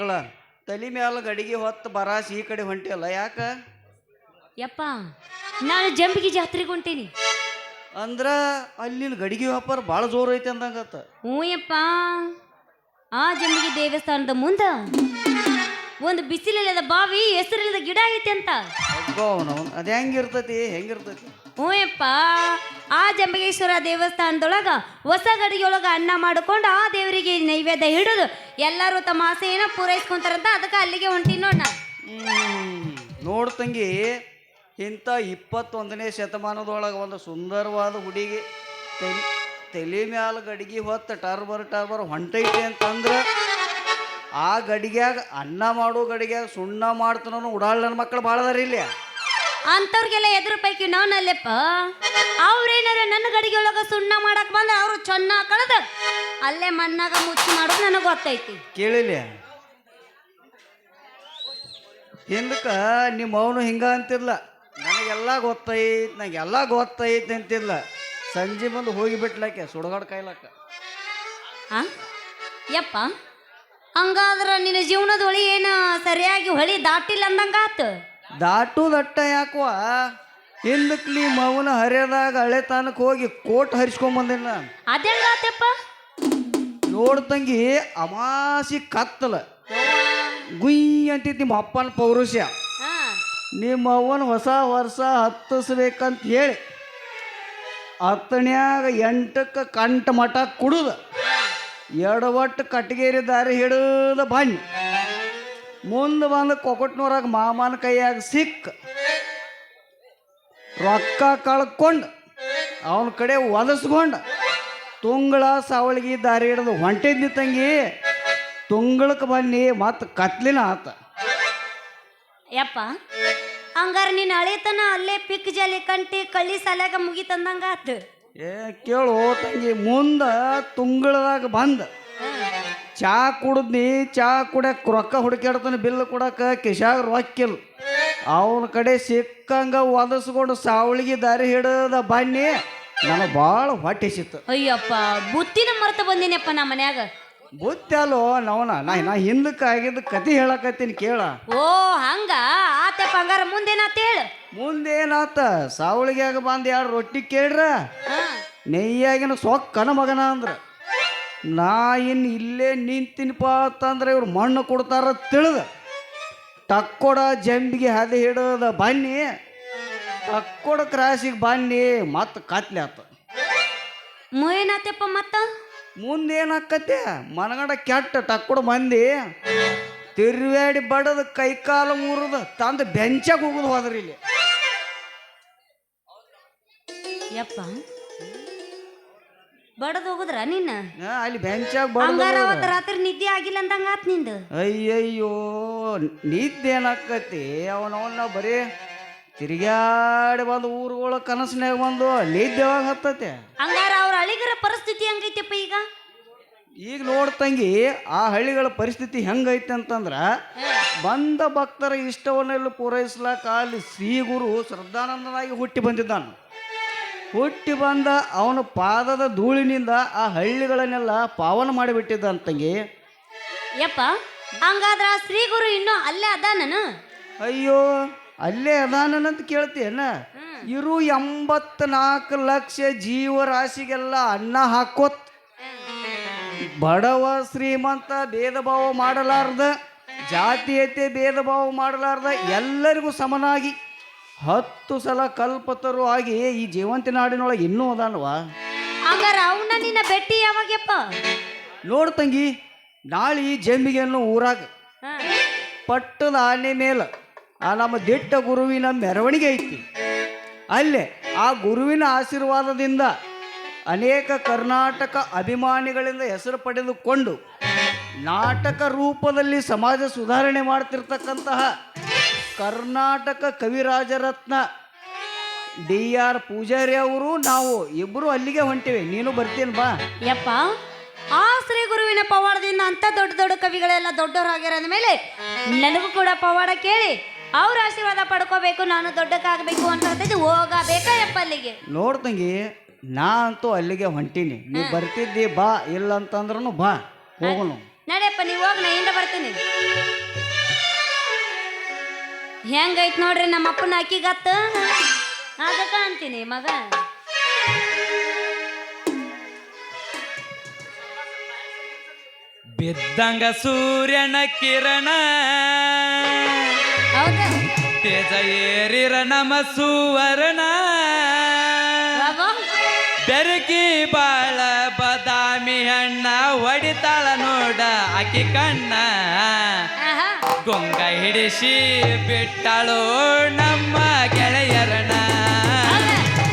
ಮಗಳ ತಲೆ ಮ್ಯಾಲ ಗಡಿಗೆ ಹೊತ್ತು ಬರಾಸ್ ಈ ಕಡೆ ಹೊಂಟಿಯಲ್ಲ ಯಾಕ? ಯಪ್ಪ ನಾನು ಜಂಬಿಗೆ ಜಾತ್ರೆಗೆ ಹೊಂಟೀನಿ. ಅಂದ್ರ ಅಲ್ಲಿನ ಗಡಿಗೆ ವ್ಯಾಪಾರ ಭಾಳ ಜೋರ್ ಐತೆ ಅಂದಂಗತ್ತ. ಹ್ಞೂ ಯಪ್ಪ ಆ ಜಂಬಿಗೆ ದೇವಸ್ಥಾನದ ಮುಂದ ಒಂದು ಬಿಸಿಲಿಲ್ಲದ ಬಾವಿ ಹೆಸರಿಲ್ಲದ ಗಿಡ ಐತೆ ಅಂತ. ಅದ ಹೆಂಗಿರ್ತತಿ ಹೆಂಗಿರ್ತತಿ ಹೆಂಗಿರ್ತೈತಿ ಹೆಂಗಿರ್ತೈತಿ? ಹ್ಞೂ ಯಪ್ಪ ಆ ಜಂಬಗೇಶ್ವರ ದೇವಸ್ಥಾನದೊಳಗೆ ಹೊಸ ಗಡಿಗೆಯೊಳಗ ಅನ್ನ ಮಾಡಿಕೊಂಡು ಆ ದೇವರಿಗೆ ನೈವೇದ್ಯ ಹಿಡಿದು ಎಲ್ಲರೂ ತಮ್ಮ ಆಸೆಯನ್ನು ಪೂರೈಸ್ಕೊಂತಾರಂತ ಅದಕ್ಕೆ ಅಲ್ಲಿಗೆ ಹೊಂಟೀನಿ ನೋಡ ನೋಡು ತಂಗಿ, ಇಂಥ ಇಪ್ಪತ್ತೊಂದನೇ ಶತಮಾನದೊಳಗೆ ಒಂದು ಸುಂದರವಾದ ಹುಡುಗಿ ತಲೆ ತಲೆ ಮ್ಯಾಲ ಗಡಿಗೆ ಹೊತ್ತು ಟರ್ಬರ್ ಟರ್ಬರ್ ಹೊಂಟೈತಿ ಅಂತಂದ್ರೆ ಆ ಗಡಿಗ್ಯಾಗ ಅನ್ನ ಮಾಡೋ ಗಡಿಗ್ಯಾಗ ಸುಣ್ಣ ಮಾಡ್ತಾನೋ ಉಡಾಳ್ ನನ್ನ ಮಕ್ಕಳು ಭಾಳ ಅದಾರ ಇಲ್ಲಿ. ಅಂಥವ್ರಿಗೆಲ್ಲ ಎದುರು ಪೈಕಿ ನಾವಲ್ಲಪ್ಪ ಅವ್ರೇನಾರ ನನ್ನ ಗಡಿಗೆ ಒಳಗ ಸುಣ್ಣ ಮಾಡಕ್ ಬಂದ್ರೆ ಅವರು ಚೊನ್ನ ಕಳೆದ. ಅಲ್ಲೇ ಮಣ್ಣಾಗ ಮುಚ್ಚಿ ಮಾಡೋದು ನನಗೆ ಗೊತ್ತೈತಿ. ಕೇಳಿಲ್ಲ ಹಿಂದಕ್ಕೆ ನಿಮ್ಮ ಅವನು ಹಿಂಗ ಅಂತಿಲ್ಲ ನನಗೆಲ್ಲ ಗೊತ್ತೈತಿ ನನಗೆಲ್ಲ ಗೊತ್ತೈತಿ ಅಂತಿಲ್ಲ ಸಂಜೆ ಬಂದು ಹೋಗಿ ಬಿಟ್ಲಕ್ಕೆ ಸುಡಗಾಡ್ ಕಾಯ್ಲಕ್ಕ. ಆ? ಯಪ್ಪ. ಹಂಗಾದ್ರ ನಿನ್ನ ಜೀವನದ ಹೊಳಿ ಏನು ಸರಿಯಾಗಿ ಹೊಳಿ ದಾಟಿಲ್ಲ ಅಂದಂಗಾತು? ದಾಟು ದಟ್ಟ ಯಾಕವ ಹಿಂದಕ್ಕೆ ನೀ ಹರಿಯದಾಗ ಹಳೆ ತಾನಕ್ಕೆ ಹೋಗಿ ಕೋಟ್ ಹರಿಸ್ಕೊಂಬಂದಿನ ನಾನು. ಅದೆಂಗಾತಪ್ಪ? ನೋಡ್ ತಂಗಿ ಅಮಾಸಿ ಕತ್ತಲ. ಗುಯ್ ಅಂತಿತ್ತು ನಿಮ್ಮ ಅಪ್ಪನ ಪೌರುಷ. ಹಾ. ನಿಮ್ಮ ಅವ್ವನ ಹೊಸ ವರ್ಷ ಹತ್ತಿಸ್ಬೇಕಂತ ಹೇಳಿ. ಹತ್ತನ್ಯಾಗ ಎಂಟಕ್ಕೆ ಕಂಟ ಮಠ ಕುಡುದ. ಎಡವಟ್ಟು ಕಟ್ಟಿಗೇರಿ ದಾರಿ ಹಿಡಿದ ಬಣ್ಣ ಮುಂದೆ ಬಂದು ಕೊಕಟ್ನೂರಾಗ ಮಾಮನ ಕೈಯಾಗ ಸಿಕ್ಕ ರೊಕ್ಕ ಕಳ್ಕೊಂಡು ಅವನ ಕಡೆ ಒದಸ್ಕೊಂಡ ತುಂಗಳ ಸಾವಳಿಗೆ ದಾರಿ ಹಿಡಿದು ಹೊಂಟಿದ್ನಿ ತಂಗಿ. ತುಂಗಳಕ್ಕೆ ಬನ್ನಿ ಮತ್ತು ಕತ್ಲಿನ ಆತ. ಯಪ್ಪ ಹಂಗಾರ ನೀನು ಹಳಿತನ ಅಲ್ಲೇ ಪಿಕ್ ಜಲಿ ಕಂಟಿ ಕಳ್ಳಿ ಸಾಲ್ಯಾಗ ಮುಗಿತಂದಂಗಾತು ಏ ಕೇಳು ತಂಗಿ ಮುಂದ ತುಂಗಳದಾಗ ಬಂದ. ಚಾ ಕುಡಿದ್ನಿ ಚಾ ಕುಡಿಯಕ್ಕೆ ರೊಕ್ಕ ಹುಡುಕ್ಯಾಡ್ತಾನೆ ಬಿಲ್ ಕೊಡಕ್ಕೆ ಕಿಶಾಗ ರೊಕ್ಕಿಲ್ಲ ಅವನ ಕಡೆ ಸಿಕ್ಕಂಗ ಒದಸ್ಕೊಂಡು ಸಾವಳಿಗೆ ದಾರಿ ಹಿಡಿದ ಬನ್ನಿ. ನನಗೆ ಭಾಳ ಹೊಟ್ಟೆ ಸಿತ್ತು ಅಯ್ಯಪ್ಪ ಬುತ್ತಿನ ಮರ್ತ ಬಂದಿನಪ್ಪ ನಮ್ಮ ಮನ್ಯಾಗ. ಬುತ್ತಿ ಅಲ್ಲೋ ನವನ ನಾ ನಾ ಹಿಂದಕ್ಕೆ ಆಗಿದ್ದ ಕತಿ ಹೇಳಕತ್ತೀನಿ ಕೇಳ. ಓ ಹಂಗ? ಆತಪ್ಪ ಹಂಗಾರ ಮುಂದೇನಾತ ಹೇಳು? ಮುಂದೇನಾತ? ಸಾವಳಿಗ್ಯಾಗ ಬಂದು ಎರಡು ರೊಟ್ಟಿ ಕೇಳ್ರ? ನೆಯ್ಯಾಗಿನ ಸೊಕ್ಕನ ಮಗನ ಅಂದ್ರ. ನಾ ಇನ್ನು ಇಲ್ಲೇ ನಿಂತಿನಪ್ಪ ಅಂತಂದ್ರೆ ಇವ್ರು ಮಣ್ಣು ಕೊಡ್ತಾರ ತಿಳಿದ. ಟಕ್ಕೊಡ ಜಂಬಿಗೆ ಹದ ಹಿಡದ ಬನ್ನಿ. ಟಕ್ಕೊಡ ಕ್ರಾಸಿಗೆ ಬನ್ನಿ ಮತ್ತೆ ಕತ್ಲೆ ಆತ. ಏನಾತಪ್ಪ ಮತ್ತ? ಮುಂದೇನಾಕತ್ತೆ? ಮನಗಡ ಕೆಟ್ಟ ಟಕ್ಕೊಡ ಮಂದಿ. ತಿರುವೇಡಿ ಬಡದ ಕೈಕಾಲು ಮುರಿದ ತಂದು ಬೆಂಚಾಗ ಹೋಗುದು ಹೋದ್ರಿ ಇಲ್ಲಿ ಯಪ್ಪ. ಬಡದ್ ಹೋಗುದ್ರ ನಿನ್ನ? ಆ, ಅಲ್ಲಿ ಬೆಂಚಾಗ ಬಡದ ಹಂಗಾರ ಅವತ್ತು ರಾತ್ರಿ ನಿದ್ದೆ ಆಗಿಲ್ಲ ಅಂದಂಗ ಆತ್ ನಿಂದು? ಅಯ್ಯಯ್ಯೋ ನಿದ್ದೆ ಏನಾಕತಿ ಅವನವನ್ನ ಬರೀ ತಿರುಗಾಡಿ ಬಂದು ಊರುಗಳ ಕನಸಿನಾಗ ಬಂದು ನಿದ್ದೆ ಯಾವಾಗ ಹತ್ತತೆ ಹಂಗಾರ ಅವ್ರ ಅಳಿಗರ ಪರಿಸ್ಥಿತಿ ಹಂಗೈತಪ್ಪ ಈಗ? ಈಗ ನೋಡ್ತಂಗಿ ಆ ಹಳ್ಳಿಗಳ ಪರಿಸ್ಥಿತಿ ಹೆಂಗೈತೆ ಅಂತಂದ್ರ ಬಂದ ಭಕ್ತರ ಇಷ್ಟವನ್ನೆಲ್ಲ ಪೂರೈಸ್ಲಾಕ ಅಲ್ಲಿ ಶ್ರೀ ಗುರು ಶ್ರದ್ಧಾನಂದನಾಗಿ ಹುಟ್ಟಿ ಬಂದಿದ್ದಾನ. ಹುಟ್ಟಿ ಬಂದ ಅವನ ಪಾದದ ಧೂಳಿನಿಂದ ಆ ಹಳ್ಳಿಗಳನ್ನೆಲ್ಲ ಪಾವನ ಮಾಡಿಬಿಟ್ಟಿದ್ದ ಅಂತಂಗಿ ಯಪ್ಪ ಹಂಗಾದ್ರ ಶ್ರೀ ಗುರು ಇನ್ನೂ ಅಲ್ಲೇ ಅದಾನನು? ಅಯ್ಯೋ ಅಲ್ಲೇ ಅದಾನಂತ ಕೇಳ್ತೀಯನ ಇರು ಎಂಬತ್ನಾಲ್ಕು ಲಕ್ಷ ಜೀವರಾಶಿಗೆಲ್ಲ ಅನ್ನ ಹಾಕೋತ್. ಬಡವ ಶ್ರೀಮಂತ ಭೇದ ಭಾವ ಮಾಡಲಾರ್ದ ಜಾತಿಯತೆ ಭೇದ ಭಾವ ಮಾಡಲಾರ್ದ ಎಲ್ಲರಿಗೂ ಸಮನಾಗಿ. ಹತ್ತು ಸಲ ಕಲ್ಪತರು ಆಗಿ ಈ ಜೀವಂತಿ ನಾಡಿನೊಳಗೆ ಇನ್ನೂ ಅದಾನವಾ ಹಂಗಾರ ಅವನ ನಿನ್ನ ಭೇಟಿ ಯಾವಾಗ್ಯಪ್ಪ? ನೋಡು ತಂಗಿ ನಾಳೆ ಈ ಜಂಬಿಗೆ ಅನ್ನೋ ಊರಾಗ. ಪಟ್ಟದ ಆನೆ ಮೇಲೆ ಆ ನಮ್ಮ ದಿಟ್ಟ ಗುರುವಿನ ಮೆರವಣಿಗೆ ಐತಿ. ಅಲ್ಲೇ ಆ ಗುರುವಿನ ಆಶೀರ್ವಾದದಿಂದ ಅನೇಕ ಕರ್ನಾಟಕ ಅಭಿಮಾನಿಗಳಿಂದ ಹೆಸರು ಪಡೆದುಕೊಂಡು ನಾಟಕ ರೂಪದಲ್ಲಿ ಸಮಾಜ ಸುಧಾರಣೆ ಮಾಡ್ತಿರ್ತಕ್ಕಂತಹ ಕರ್ನಾಟಕ ಕವಿರಾಜರತ್ನ ಡಿ ಆರ್ ಪೂಜಾರಿ ಅವರು ನಾವು ಇಬ್ಬರು ಅಲ್ಲಿಗೆ ಹೊಂಟಿವಿ. ನೀನು ಬರ್ತೀನಿ ಬಾ. ಯಪ್ಪ ಆ ಶ್ರೀ ಗುರುವಿನ ಪವಾಡದಿಂದ ಅಂತ ದೊಡ್ಡ ದೊಡ್ಡ ಕವಿಗಳೆಲ್ಲ ದೊಡ್ಡವರಾಗಿರೋದ ಮೇಲೆ ನನಗೂ ಕೂಡ ಪವಾಡ ಕೇಳಿ ಅವ್ರ ಆಶೀರ್ವಾದ ಪಡ್ಕೋಬೇಕು ನಾನು ದೊಡ್ಡಕ್ಕಾಗಬೇಕು ಅಂತ ಹೇಳ್ತಿದ್ದೆ ಹೋಗಬೇಕಾ ಯಪ್ಪ ಅಲ್ಲಿಗೆ? ನೋಡ್ತಂಗಿ ನಾ ಅಂತೂ ಅಲ್ಲಿಗೆ ಹೊಂಟೀನಿ. ನೀ ಬರ್ತಿದ್ದಿ ಬಾ ಇಲ್ಲ ಅಂತಂದ್ರೂ ಬಾ. ಹೋಗೋಣ. ನಡೆಯಪ್ಪ ನೀವು ಹೋಗ್ ನಾ ಹಿಂದೆ ಬರ್ತೀನಿ. ಹೆಂಗೈತ್ ನೋಡ್ರಿ ನಮ್ಮ ಅಪ್ಪನ ಅಕ್ಕಿಗತ್ತ ಅದಕ್ಕ ಅಂತೀನಿ ಮಗ. ಬಿದ್ದಂಗ ಸೂರ್ಯನ ಕಿರಣ. ಹೌದಾ. ತೇಜ ಏರಿರ ನಮ ಸುವರ್ಣ. ಬೆರಕಿ ಬಾಳ ಬದಾಮಿ ಹಣ್ಣ ಹೊಡಿತಾಳ ನೋಡ ಅಕ್ಕಿ ಕಣ್ಣ. ಗೊಂಗ ಹಿಡಿಸಿ ಬಿಟ್ಟಳು ನಮ್ಮ ಗೆಳೆಯರನ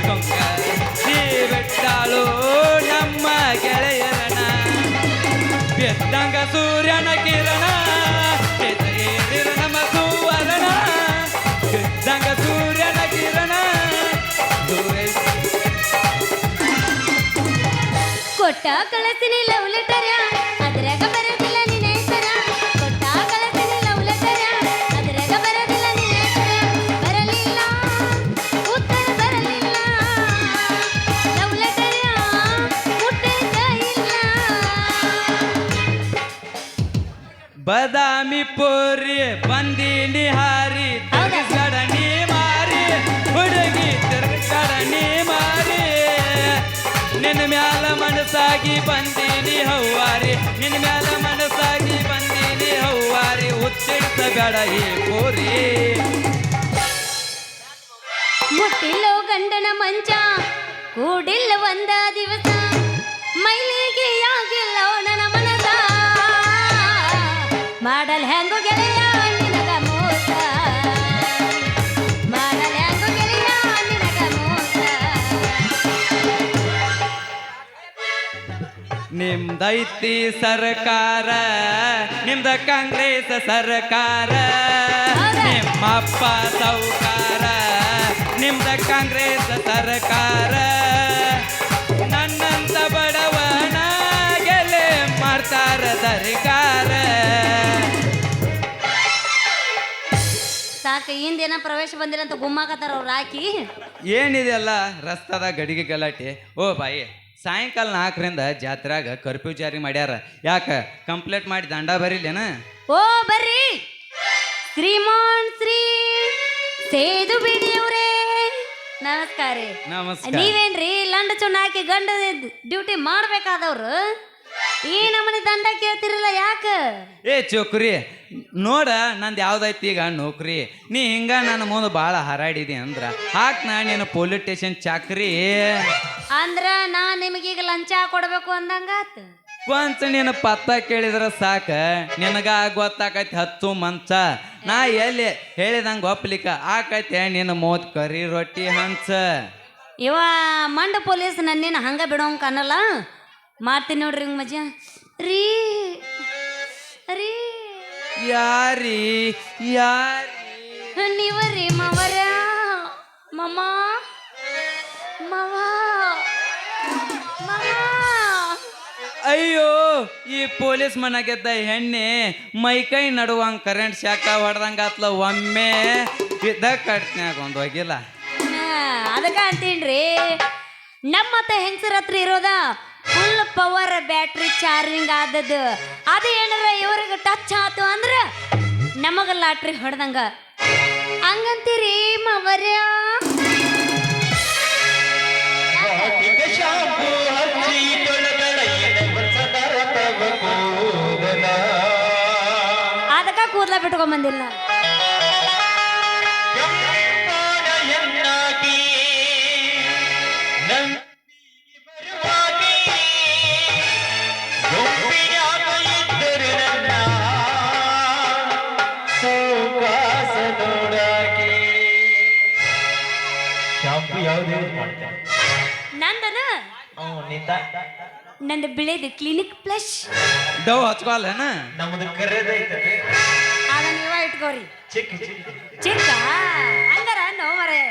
ಗಂಗಾ ಹಿಡಿಸಿ ಬಿಟ್ಟಳು ನಮ್ಮ ಗೆಳೆಯರನ ಬೆತ್ತಂಗ ಸೂರ್ಯನ ಕಿರಣ ತೇಜ ಏರಿರ ನಮ ಸೂರ್ಯನ ಕಿರಣ ಕೊಟ್ಟ ಕಳಸಿನಿ ಲವ್ ಲೆಟರ ಬದಾಮಿ ಪೋರಿ ಬಂದಿನಿ ನಿಹಾರಿ? ತಿರ್ಗಡಣಿ ಮಾರಿ ಹುಡುಗಿ ತಿರ್ಗಡಣಿ ಮಾರಿ. ನಿನ್ನ ಮ್ಯಾಲ ಮನಸ್ಸಾಗಿ ಬಂದೀನಿ ಹೌವಾರಿ ನಿನ್ನ ಮ್ಯಾಲ ಮನಸ್ಸಾಗಿ ಬಂದೀನಿ ಹೌವಾರಿ ಉಚ್ಚರಿಸಬೇಡ ಈ ಪೋರಿ. ಮುಟ್ಟಿಲ್ಲೋ ಗಂಡನ ಮಂಚ ಕೂಡಿಲ್ಲ ಒಂದ ದಿವಸ. ಮೈಲಿಗೆ ನಿಮ್ದೈತಿ ಸರ್ಕಾರ ನಿಮ್ದ ಕಾಂಗ್ರೆಸ್ ಸರ್ಕಾರ? ನಿಮ್ಮಪ್ಪ ಸೌಕಾರ ನಿಮ್ದ ಕಾಂಗ್ರೆಸ್ ಸರ್ಕಾರ. ನನ್ನಂತ ಬಡವನ ಗೆಲೆ ಮಾಡ್ತಾರ ಸರ್ಕಾರ. ಸಾಕು ಹಿಂದೇನ ಪ್ರವೇಶ ಬಂದಿಲ್ಲ ಅಂತ ಗುಮ್ಮಾಕತ್ತಾರ ಅವ್ರು ಹಾಕಿ. ಏನಿದೆಯಲ್ಲ ರಸ್ತಾದ ಗಡಿಗೆ ಗಲಾಟೆ ಓ ಬಾಯಿ. ಸಾಯಂಕಾಲ ನಾಲ್ಕರಿಂದ ಜಾತ್ರಾಗ ಕರ್ಫ್ಯೂ ಜಾರಿ ಮಾಡ್ಯಾರ. ಯಾಕ? ಕಂಪ್ಲೇಂಟ್ ಮಾಡಿ ದಂಡ ಬರೀಲೇನ? ಓ ಬರ್ರಿ. ಶ್ರೀಮಾನ್ ಶ್ರೀ ಸೇದು ಬಿಡಿಯವ್ರೇ. ನಮಸ್ಕಾರ ರೀ. ನಮಸ್ಕಾರ. ನೀವೇನ್ರಿ ಲಂಡ ಚುಣ್ಣ ಹಾಕಿ ಗಂಡ ಡ್ಯೂಟಿ ಮಾಡ್ಬೇಕಾದವ್ರು? ಈ ನಮ್ಮನೆ ದಂಡ ಕೇಳ್ತಿರಲ್ಲ ಯಾಕ? ಏ ಚೋಕ್ರಿ ನೋಡ ನಂದು ಯಾವ್ದೈತಿ ಈಗ ನೌಕರಿ. ನೀ ಹಿಂಗ ನನ್ನ ಮುಂದೆ ಭಾಳ ಹಾರಾಡಿದಿ ಅಂದ್ರ. ಹಾಕ್ ನಾ ನೀನು ಪೊಲೀಸ್ ಸ್ಟೇಷನ್ ಚಾಕ್ರಿ. ಅಂದ್ರ ನಾ ನಿಮಗೀಗ ಲಂಚ ಕೊಡ್ಬೇಕು ಅಂದಂಗಾತು. ಕೊಂಚ ನೀನು ಪತ್ತ ಕೇಳಿದ್ರ ಸಾಕ ನಿನಗ ಗೊತ್ತಾಕೈತಿ ಹತ್ತು ಮಂಚ. ನಾ ಎಲ್ಲಿ ಹೇಳಿದಂಗ ಒಪ್ಲಿಕ್ಕ ಆಕೈತೆ ನಿನ್ನ ಮೂತ್ ಕರಿ ರೊಟ್ಟಿ ಹಂಚ. ಇವ ಮಂಡ ಪೊಲೀಸ್ ನನ್ನೇನು ಹಂಗ ಬಿಡೋಂಗ ಅನ್ನಲ್ಲ ಮಾಡ್ತೀನಿ ನೋಡ್ರಿ ಹಿಂಗ್ ಮಜಾ ರೀ ರೀ. ಯಾರಿ ಯಾರಿ. ನೀವರಿ ಮಾವರ ಮಮ್ಮ ಮಾವ. ಅಯ್ಯೋ ಈ ಪೊಲೀಸ್ ಮನೆಗೆದ್ದ ಹೆಣ್ಣೆ ಮೈಕೈ ನಡುವಂಗ ಕರೆಂಟ್ ಶಾಕ ಹೊಡೆದಂಗ ಆತ್ಲ ಒಮ್ಮೆ ಇದ್ದ ಕಟ್ನ್ಯಾಗ ಒಂದು ಹೋಗಿಲ್ಲ ಅದಕ್ಕೆ ಅಂತೀನ್ರಿ. ನಮ್ಮ ಮತ್ತೆ ಹೆಂಗಸರ ಹತ್ರ ಇರೋದ ಫುಲ್ ಪವರ್ ಬ್ಯಾಟ್ರಿ ಚಾರ್ಜಿಂಗ್ ಆದದ್ದು ಅದು ಏನಾರ ಇವ್ರಿಗೆ ಟಚ್ ಆತು ಅಂದ್ರ ನಮಗ ಲಾಟ್ರಿ ಹೊಡೆದಂಗ. ಹಂಗಂತೀರಿ ಮವರ್ಯ ಸೌಕಾಸ ಬಿಟ್ಕೊಂಬಂದಿಲ್ಲ. ಶಾಂಪು ಯಾವ್ದು ಯೂಸ್ ಮಾಡ್ತಾರೆ ನಂದನ? ಹ್ಞೂ ನಿಂದ? ನಂದು ಬಿಳೇದು ಕ್ಲಿನಿಕ್ ಪ್ಲಸ್ ಡವ್ ಹಚ್ಕೊಲ್ಲೇನ ನಮ್ದು ಕರೆದೈತದೆ ಅದನ್ನ ಚಿಕ್ಕ ಅಂದರ ಚಿಕ್ಕ?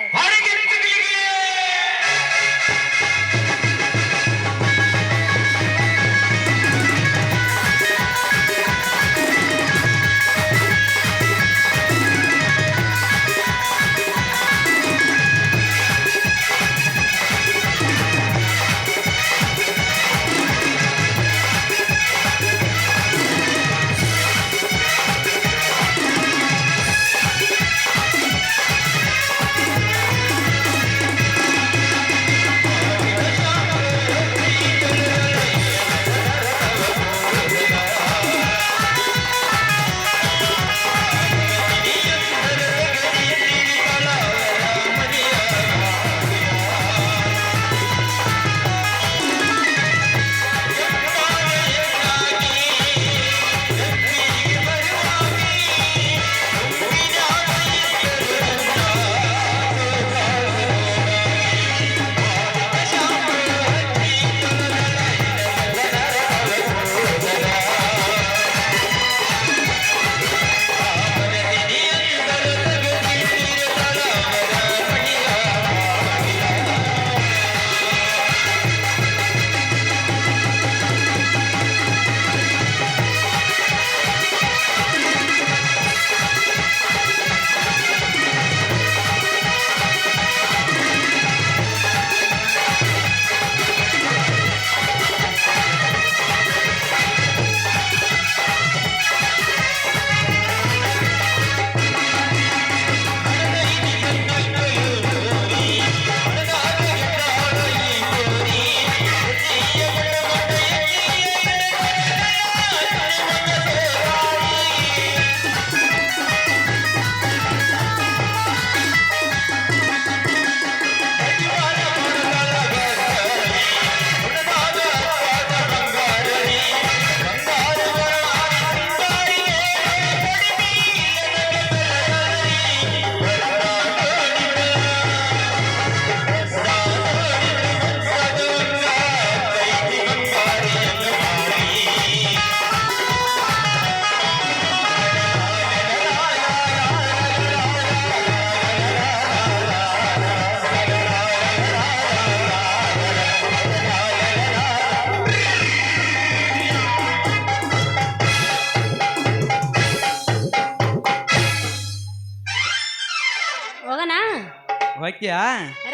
ಹೊಕ್ಕಿಯಾ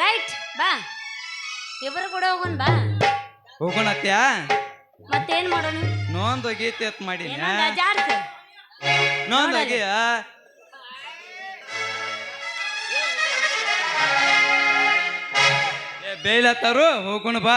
ರೈಟ್ ಬಾ. ಇಬ್ಬರು ಕೂಡ ಹೋಗೋಣ ಬಾ. ಹೋಗೋಣತ್ಯಾ ಮತ್ತೇನ್ ಮಾಡೋಣ? ನೋಂದ್ ಹೋಗೈತಿ ಅತ್ ಮಾಡಿ ಜಾಡ್ಸು ನೋಂದ್ ಹೋಗಿಯ ಬೇಯ್ಲತ್ತಾರು ಹೋಗೋಣ ಬಾ.